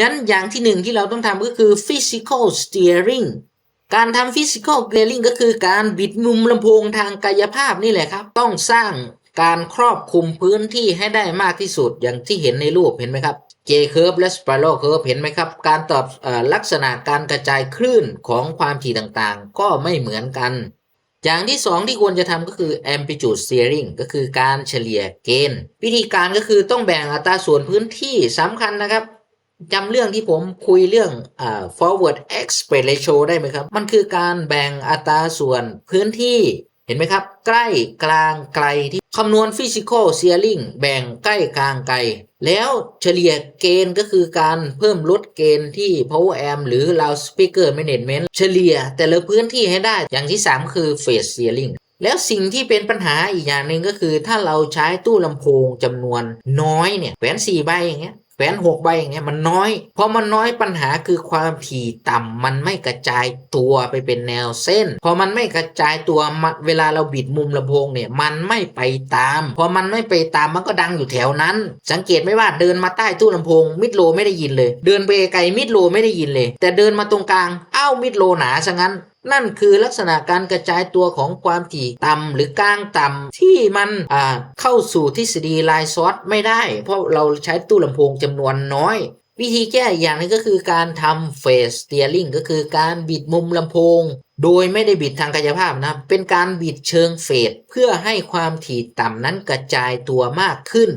งั้นอย่างที่หนึ่งที่เราต้องทำก็คือ physical steering การทำ physical steering ก็คือการบิดมุมลำโพงทางกายภาพนี่แหละครับ ต้องสร้างการครอบคลุมพื้นที่ให้ได้มากที่สุดอย่างที่เห็นในรูปเห็นไหมครับ J curve และ spiral curve เห็นไหมครับ การตอบอลักษณะการกระจายคลื่นของความถี่ต่างๆ ก็ไม่เหมือนกัน อย่างที่สองที่ควรจะทำก็คือ amplitude steering ก็คือการเฉลี่ยเกณฑ์ วิธีการก็คือต้องแบ่งอัตราส่วนพื้นที่สำคัญนะครับ จำเรื่องที่ผมคุยเรื่องอ forward aspect ratio ได้ไหมครับ มันคือการแบ่งอัตราส่วนพื้นที่เห็นไหมครับ ใกล้กลางไกลที่คำนวณ physical steering แบ่งใกล้กลางไกล แล้วเฉลี่ยเกณฑ์ก็คือการเพิ่มลดเกณฑ์ที่ power amp หรือ loudspeaker management เฉลี่ยแต่ละพื้นที่ให้ได้อย่างที่ 3 คือ phase steering แล้วสิ่งที่เป็นปัญหาอีกอย่างหนึ่งก็คือ ถ้าเราใช้ตู้ลำโพงจำนวนน้อยเนี่ยแหวนสี่ใบอย่างเงี้ย หวนหกใบอย่างเงี้ยมันน้อยพอมันน้อยปัญหาคือความถี่ต่ำมันไม่กระจายตัวไปเป็นแนวเส้น พอมันไม่กระจายตัวเวลาเราบิดมุมลำโพงเนี่ยมันไม่ไปตาม พอมันไม่ไปตามมันก็ดังอยู่แถวนั้น สังเกตไหมว่าเดินมาใต้ตู้ลำโพง มิดโลไม่ได้ยินเลย เดินไปไกลมิดโลไม่ได้ยินเลย แต่เดินมาตรงกลางอ้าวมิดโลหนาซะงั้น นั่นคือลักษณะการกระจายตัวของความถี่ต่ำหรือกลางต่ำที่มันเข้าสู่ทฤษฎีลายซอสไม่ได้ เพราะเราใช้ตู้ลำโพงจำนวนน้อย วิธีแก้อย่างนึงก็คือการทำเฟสสเตียริงก็คือการบิดมุมลำโพง โดยไม่ได้บิดทางกายภาพนะเป็นการบิดเชิงเฟสเพื่อให้ความถี่ต่ำนั้นกระจายตัวมากขึ้น